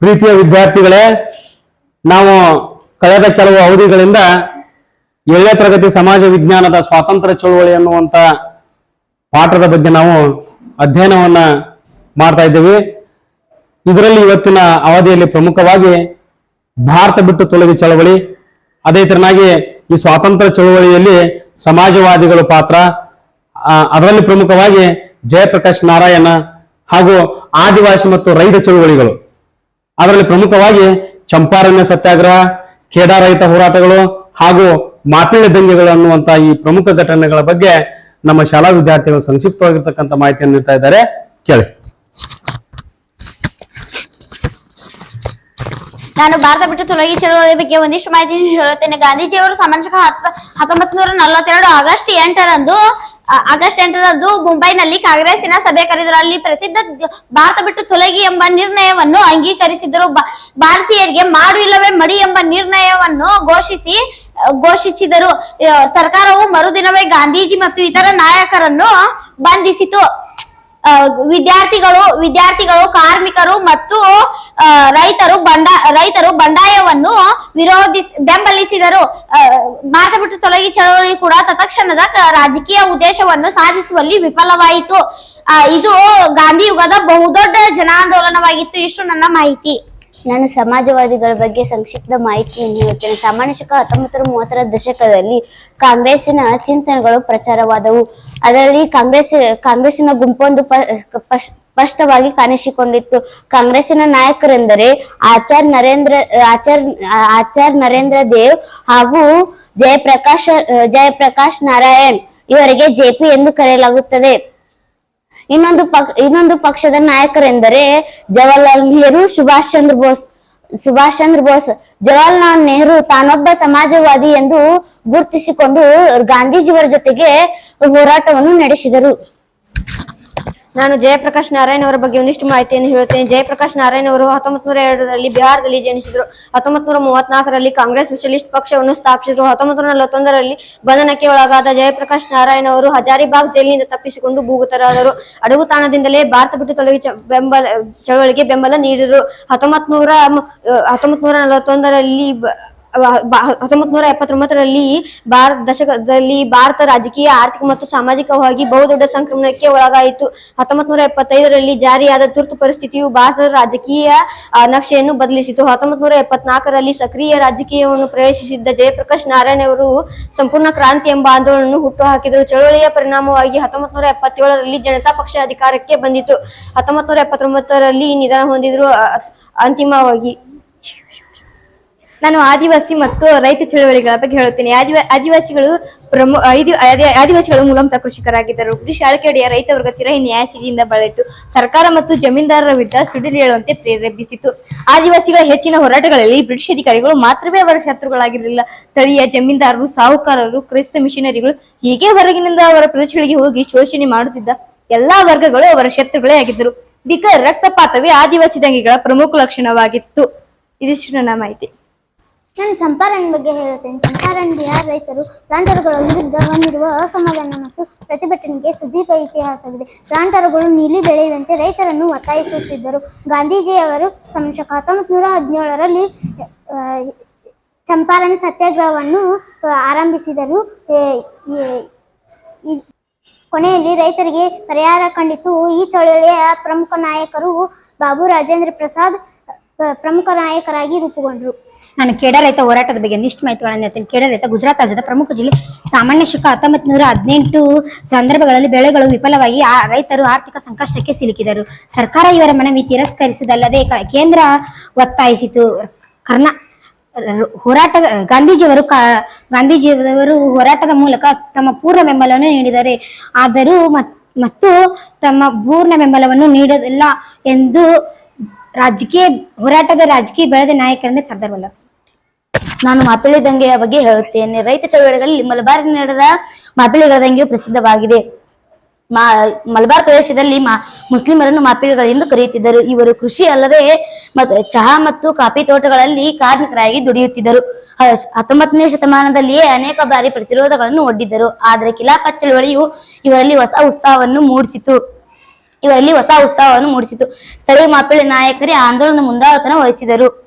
ಪ್ರೀತಿಯ ವಿದ್ಯಾರ್ಥಿಗಳೇ, ನಾವು ಕಳೆದ ಕೆಲವು ಅವಧಿಗಳಿಂದ ಏಳನೇ ತರಗತಿ ಸಮಾಜ ವಿಜ್ಞಾನದ ಸ್ವಾತಂತ್ರ್ಯ ಚಳುವಳಿ ಅನ್ನುವಂತ ಪಾಠದ ಬಗ್ಗೆ ನಾವು ಅಧ್ಯಯನವನ್ನ ಮಾಡ್ತಾ ಇದ್ದೇವೆ. ಇದರಲ್ಲಿ ಇವತ್ತಿನ ಅವಧಿಯಲ್ಲಿ ಪ್ರಮುಖವಾಗಿ ಭಾರತ ಬಿಟ್ಟು ತೊಲಗಿ ಚಳವಳಿ, ಅದೇ ತರನಾಗಿ ಈ ಸ್ವಾತಂತ್ರ್ಯ ಚಳುವಳಿಯಲ್ಲಿ ಸಮಾಜವಾದಿಗಳು ಪಾತ್ರ ಅದರಲ್ಲಿ ಪ್ರಮುಖವಾಗಿ ಜಯಪ್ರಕಾಶ್ ನಾರಾಯಣ ಹಾಗೂ ಆದಿವಾಸಿ ಮತ್ತು ರೈತ ಚಳುವಳಿಗಳು. ಅದರಲ್ಲಿ ಪ್ರಮುಖವಾಗಿ ಚಂಪಾರಣ್ಯ ಸತ್ಯಾಗ್ರಹ ಖೇಡಾ ರಹಿತ ಹೋರಾಟಗಳು ಹಾಗೂ ಮಾಪಿಳ್ಳಿ ದಂಗೆಗಳು ಅನ್ನುವಂತ ಈ ಪ್ರಮುಖ ಘಟನೆಗಳ ಬಗ್ಗೆ ನಮ್ಮ ಶಾಲಾ ವಿದ್ಯಾರ್ಥಿಗಳು ಸಂಕ್ಷಿಪ್ತವಾಗಿರ್ತಕ್ಕಂಥ ಮಾಹಿತಿಯನ್ನು ನೀಡ್ತಾ ಇದ್ದಾರೆ. ಕೇಳಿ. ನಾನು ಭಾರತ ಬಿಟ್ಟು ತೊಲಗಿ ಚಳವಳಿ ಬಗ್ಗೆ ಒಂದಿಷ್ಟು ಮಾಹಿತಿ ಹೇಳುತ್ತೇನೆ ಗಾಂಧೀಜಿಯವರು ಸಾಮಾಜಿಕ ಹತ್ತ ಹತ್ತೊಂಬತ್ ನೂರ ನಲವತ್ತೆರಡು ಆಗಸ್ಟ್ ಎಂಟರಂದು ಆಗಸ್ಟ್ ಎಂಟರಂದು ಮುಂಬೈನಲ್ಲಿ ಕಾಂಗ್ರೆಸ್ಸಿನ ಸಭೆ ಕರೆದರು ಅಲ್ಲಿ ಪ್ರಸಿದ್ಧ ಭಾರತ ಬಿಟ್ಟು ತೊಲಗಿ ಎಂಬ ನಿರ್ಣಯವನ್ನು ಅಂಗೀಕರಿಸಿದರು ಭಾರತೀಯರಿಗೆ ಮಾಡು ಇಲ್ಲವೇ ಮಡಿ ಎಂಬ ನಿರ್ಣಯವನ್ನು ಘೋಷಿಸಿ ಘೋಷಿಸಿದರು. ಸರ್ಕಾರವು ಮರುದಿನವೇ ಗಾಂಧೀಜಿ ಮತ್ತು ಇತರ ನಾಯಕರನ್ನು ಬಂಧಿಸಿತು. ವಿದ್ಯಾರ್ಥಿಗಳು ವಿದ್ಯಾರ್ಥಿಗಳು, ಕಾರ್ಮಿಕರು ಮತ್ತು ರೈತರು ಬಂಡ, ರೈತರು ಬಂಡಾಯವನ್ನು ವಿರೋಧಿಸಿ, ಬೆಂಬಲಿಸಿದರು. ಭಾರತ ಬಿಟ್ಟು ತೊಲಗಿ ಚಳವಳಿ ಕೂಡ ತತ್ಕ್ಷಣದ ರಾಜಕೀಯ ಉದ್ದೇಶವನ್ನು ಸಾಧಿಸುವಲ್ಲಿ ವಿಫಲವಾಯಿತು. ಇದು ಗಾಂಧಿ ಯುಗದ ಬಹುದೊಡ್ಡ ಜನಾಂದೋಲನವಾಗಿತ್ತು ಇಷ್ಟು ನನ್ನ ಮಾಹಿತಿ. ನಾನು ಸಮಾಜವಾದಿಗಳ ಬಗ್ಗೆ ಸಂಕ್ಷಿಪ್ತ ಮಾಹಿತಿಯನ್ನು ನೀಡುತ್ತೇನೆ ಸಾಮಾನ್ಯ ಶಕ ಹತ್ತೊಂಬತ್ತರ ಮೂವತ್ತರ ದಶಕದಲ್ಲಿ ಕಾಂಗ್ರೆಸ್ಸಿನ ಚಿಂತನೆಗಳು ಪ್ರಚಾರವಾದವು. ಅದರಲ್ಲಿ ಕಾಂಗ್ರೆಸ್, ಕಾಂಗ್ರೆಸ್ಸಿನ ಗುಂಪೊಂದು ಸ್ಪಷ್ಟವಾಗಿ ಕಾಣಿಸಿಕೊಂಡಿತ್ತು. ಕಾಂಗ್ರೆಸ್ಸಿನ ನಾಯಕರೆಂದರೆ ಆಚಾರ್ ನರೇಂದ್ರ, ಆಚಾರ್ ಆಚಾರ್ ನರೇಂದ್ರ ದೇವ್ ಹಾಗೂ ಜಯಪ್ರಕಾಶ್ ಜಯಪ್ರಕಾಶ್ ನಾರಾಯಣ್. ಇವರಿಗೆ ಜೆಪಿ ಎಂದು ಕರೆಯಲಾಗುತ್ತದೆ. ಇನ್ನೊಂದು ಪಕ್, ಇನ್ನೊಂದು ಪಕ್ಷದ ನಾಯಕರೆಂದರೆ ಜವಾಹರ್ಲಾಲ್ ನೆಹರು, ಸುಭಾಷ್ ಚಂದ್ರ ಬೋಸ್, ಸುಭಾಷ್ ಚಂದ್ರ ಬೋಸ್. ಜವಾಹರ್ಲಾಲ್ ನೆಹರು ತಾನೊಬ್ಬ ಸಮಾಜವಾದಿ ಎಂದು ಗುರುತಿಸಿಕೊಂಡು ಗಾಂಧೀಜಿಯವರ ಜೊತೆಗೆ ಹೋರಾಟವನ್ನು ನಡೆಸಿದರು. ನಾನು ಜಯಪ್ರಕಾಶ್ ನಾರಾಯಣ್ ಅವರ ಬಗ್ಗೆ ಒಂದಿಷ್ಟು ಮಾಹಿತಿಯನ್ನು ಹೇಳುತ್ತೇನೆ. ಜಯಪ್ರಕಾಶ್ ನಾರಾಯಣ್ ಅವರು ಹತ್ತೊಂಬತ್ ನೂರ ಎರಡರಲ್ಲಿ ಬಿಹಾರದಲ್ಲಿ ಜನಿಸಿದರು. ಹತ್ತೊಂಬತ್ ನೂರ ಮೂವತ್ನಾಲ್ಕರಲ್ಲಿ ಕಾಂಗ್ರೆಸ್ ಸೋಷಲಿಸ್ಟ್ ಪಕ್ಷವನ್ನು ಸ್ಥಾಪಿಸಿದರು. ಹತ್ತೊಂಬತ್ ನೂರ ನಲವತ್ತೊಂದರಲ್ಲಿ ಬಂಧನಕ್ಕೆ ಒಳಗಾದ ಜಯಪ್ರಕಾಶ್ ನಾರಾಯಣ್ ಅವರು ಹಜಾರಿಬಾಗ್ ಜೈಲಿನಿಂದ ತಪ್ಪಿಸಿಕೊಂಡು ಭೂಗತರಾದರು. ಅಡಗುತಾಣದಿಂದಲೇ ಭಾರತ ಬಿಟ್ಟು ತೊಲಗಿ ಬೆಂಬಲ, ಚಳವಳಿಗೆ ಬೆಂಬಲ ನೀಡಿದರು. ಹತ್ತೊಂಬತ್ ನೂರ ಹತ್ತೊಂಬತ್ ನೂರ ನಲವತ್ತೊಂದರಲ್ಲಿ ಹತ್ತೊಂಬತ್ ನೂರ ಎಪ್ಪತ್ತೊಂಬತ್ತರಲ್ಲಿ ಭಾರತ ದಶಕದಲ್ಲಿ ಭಾರತ ರಾಜಕೀಯ, ಆರ್ಥಿಕ ಮತ್ತು ಸಾಮಾಜಿಕವಾಗಿ ಬಹುದೊಡ್ಡ ಸಂಕ್ರಮಣಕ್ಕೆ ಒಳಗಾಯಿತು. ಹತ್ತೊಂಬತ್ ನೂರ ಎಪ್ಪತ್ತೈದರಲ್ಲಿ ಜಾರಿಯಾದ ತುರ್ತು ಪರಿಸ್ಥಿತಿಯು ಭಾರತದ ರಾಜಕೀಯ ನಕ್ಷೆಯನ್ನು ಬದಲಿಸಿತು. ಹತ್ತೊಂಬತ್ ನೂರ ಎಪ್ಪತ್ನಾಲ್ಕರಲ್ಲಿ ಸಕ್ರಿಯ ರಾಜಕೀಯವನ್ನು ಪ್ರವೇಶಿಸಿದ್ದ ಜಯಪ್ರಕಾಶ್ ನಾರಾಯಣ್ ಅವರು ಸಂಪೂರ್ಣ ಕ್ರಾಂತಿ ಎಂಬ ಆಂದೋಲನವನ್ನು ಹುಟ್ಟುಹಾಕಿದರು. ಚಳವಳಿಯ ಪರಿಣಾಮವಾಗಿ ಹತ್ತೊಂಬತ್ ನೂರ ಎಪ್ಪತ್ತೇಳರಲ್ಲಿ ಜನತಾ ಪಕ್ಷ ಅಧಿಕಾರಕ್ಕೆ ಬಂದಿತು. ಹತ್ತೊಂಬತ್ ನೂರ ಎಪ್ಪತ್ತೊಂಬತ್ತರಲ್ಲಿ ನಿಧನ ಹೊಂದಿದ್ರು ಅಂತಿಮವಾಗಿ ನಾನು ಆದಿವಾಸಿ ಮತ್ತು ರೈತ ಚಳವಳಿಗಳ ಬಗ್ಗೆ ಹೇಳುತ್ತೇನೆ. ಆದಿವಾ, ಆದಿವಾಸಿಗಳು ಪ್ರಮು ಆದಿವಾಸಿಗಳು ಮೂಲತಃ ಕೃಷಿಕರಾಗಿದ್ದರು. ಬ್ರಿಟಿಷ್ ಆಳ್ಕೆಯಡಿಯ ರೈತ ವರ್ಗ ಈ ನ್ಯಾಯಸ್ಥಿತಿಯಿಂದ ಬಳಲಿತು. ಸರ್ಕಾರ ಮತ್ತು ಜಮೀನ್ದಾರರ ವಿರುದ್ಧ ಸಿಡಿಲೇಳುವಂತೆ ಪ್ರೇರೇಪಿಸಿತು. ಆದಿವಾಸಿಗಳ ಹೆಚ್ಚಿನ ಹೋರಾಟಗಳಲ್ಲಿ ಬ್ರಿಟಿಷ್ ಅಧಿಕಾರಿಗಳು ಮಾತ್ರವೇ ಅವರ ಶತ್ರುಗಳಾಗಿರಲಿಲ್ಲ. ಸ್ಥಳೀಯ ಜಮೀನ್ದಾರರು, ಸಾಹುಕಾರರು, ಕ್ರೈಸ್ತ ಮಿಷನರಿಗಳು ಹೀಗೆ ಹೊರಗಿನಿಂದ ಅವರ ಪ್ರದೇಶಗಳಿಗೆ ಹೋಗಿ ಶೋಷಣೆ ಮಾಡುತ್ತಿದ್ದ ಎಲ್ಲಾ ವರ್ಗಗಳು ಅವರ ಶತ್ರುಗಳೇ ಆಗಿದ್ದರು. ಬಿಕ ರಕ್ತಪಾತವೇ ಆದಿವಾಸಿ ದಂಗೆಗಳ ಪ್ರಮುಖ ಲಕ್ಷಣವಾಗಿತ್ತು. ಇದಿಷ್ಟು ನನ್ನ ಮಾಹಿತಿ. ನಾನು ಚಂಪಾರಣ್ ಬಗ್ಗೆ ಹೇಳುತ್ತೇನೆ. ಚಂಪಾರಣ್ ಬಿಹಾರ್ ರೈತರು ಪ್ಲಾಂಟರ್ಗಳ ವಿರುದ್ಧ ಹೊಂದಿರುವ ಅಸಮಾಧಾನ ಮತ್ತು ಪ್ರತಿಭಟನೆಗೆ ಸುದೀರ್ಘ ಇತಿಹಾಸವಿದೆ. ಪ್ಲಾಂಟರ್ಗಳು ನೀಲಿ ಬೆಳೆಯುವಂತೆ ರೈತರನ್ನು ಒತ್ತಾಯಿಸುತ್ತಿದ್ದರು. ಗಾಂಧೀಜಿಯವರು ಸಂಶಕ ಹತ್ತೊಂಬತ್ತು ನೂರ ಹದಿನೇಳರಲ್ಲಿ ಚಂಪಾರಣ್ ಸತ್ಯಾಗ್ರಹವನ್ನು ಆರಂಭಿಸಿದರು. ಕೊನೆಯಲ್ಲಿ ರೈತರಿಗೆ ಪರಿಹಾರ ಕಂಡಿತು. ಈ ಚಳುವಳಿಯ ಪ್ರಮುಖ ನಾಯಕರು ಬಾಬು ರಾಜೇಂದ್ರ ಪ್ರಸಾದ್ ಪ್ರಮುಖ ನಾಯಕರಾಗಿ ರೂಪುಗೊಂಡರು. ನಾನು ಕೇಡ ರೈತ ಹೋರಾಟದ ಬಗ್ಗೆ ಒಂದಿಷ್ಟು ಮಾಹಿತಿಗಳನ್ನು ಹೇಳ್ತೀನಿ. ಕೇಡ ರೈತ ಗುಜರಾತ್ ರಾಜ್ಯದ ಪ್ರಮುಖ ಜಿಲ್ಲೆ ಸಾಮಾನ್ಯ ಶುಕ ಹತ್ತೊಂಬತ್ತು ನೂರ ಹದಿನೆಂಟು ಸಂದರ್ಭಗಳಲ್ಲಿ ಬೆಳೆಗಳು ವಿಫಲವಾಗಿ ಆ ರೈತರು ಆರ್ಥಿಕ ಸಂಕಷ್ಟಕ್ಕೆ ಸಿಲುಕಿದರು. ಸರ್ಕಾರ ಇವರ ಮನವಿ ತಿರಸ್ಕರಿಸಿದಲ್ಲದೆ ಕೇಂದ್ರ ಒತ್ತಾಯಿಸಿತು. ಕರ್ನಾ ಹೋರಾಟದ, ಗಾಂಧೀಜಿಯವರು ಗಾಂಧೀಜಿಯವರು ಹೋರಾಟದ ಮೂಲಕ ತಮ್ಮ ಪೂರ್ಣ ಬೆಂಬಲವನ್ನು ನೀಡಿದರೆ ಆದರೂ ಮತ್- ಮತ್ತು ತಮ್ಮ ಪೂರ್ಣ ಬೆಂಬಲವನ್ನು ನೀಡಲಿಲ್ಲ ಎಂದು ರಾಜಕೀಯ, ಹೋರಾಟದ ರಾಜಕೀಯ ಬೆಳೆದ ನಾಯಕರಂದ್ರೆ ಸರ್ದಾರ್ ವಲ್ಲಭ ನಾನು ಮಾಪಿಳಿ ದಂಗೆಯ ಬಗ್ಗೆ ಹೇಳುತ್ತೇನೆ. ರೈತ ಚಳವಳಿಗಳಲ್ಲಿ ಮಲಬಾರ್ ನಡೆದ ಮಾಪಿಳಿಗಳ ದಂಗೆಯು ಪ್ರಸಿದ್ಧವಾಗಿದೆ. ಮಾ, ಮಲಬಾರ್ ಪ್ರದೇಶದಲ್ಲಿ ಮಾ, ಮುಸ್ಲಿಮರನ್ನು ಮಾಪಿಳಿಗಳೆಂದು ಕರೆಯುತ್ತಿದ್ದರು. ಇವರು ಕೃಷಿ ಅಲ್ಲದೆ ಮತ್ತು ಚಹಾ ಮತ್ತು ಕಾಫಿ ತೋಟಗಳಲ್ಲಿ ಕಾರ್ಮಿಕರಾಗಿ ದುಡಿಯುತ್ತಿದ್ದರು. ಹತ್ತೊಂಬತ್ತನೇ ಶತಮಾನದಲ್ಲಿಯೇ ಅನೇಕ ಬಾರಿ ಪ್ರತಿರೋಧಗಳನ್ನು ಒಡ್ಡಿದ್ದರು. ಆದರೆ ಕಿಲಾಪತ್ ಚಳವಳಿಯು ಇವರಲ್ಲಿ ಹೊಸ ಉತ್ಸಾಹವನ್ನು ಮೂಡಿಸಿತು. ಇವರಲ್ಲಿ ಹೊಸ ಉತ್ಸಾಹವನ್ನು ಮೂಡಿಸಿತು. ಸ್ಥಳೀಯ ಮಾಪಿಳಿ ನಾಯಕರೇ ಆಂದೋಲನ ಮುಂದಾವತನ ವಹಿಸಿದರು.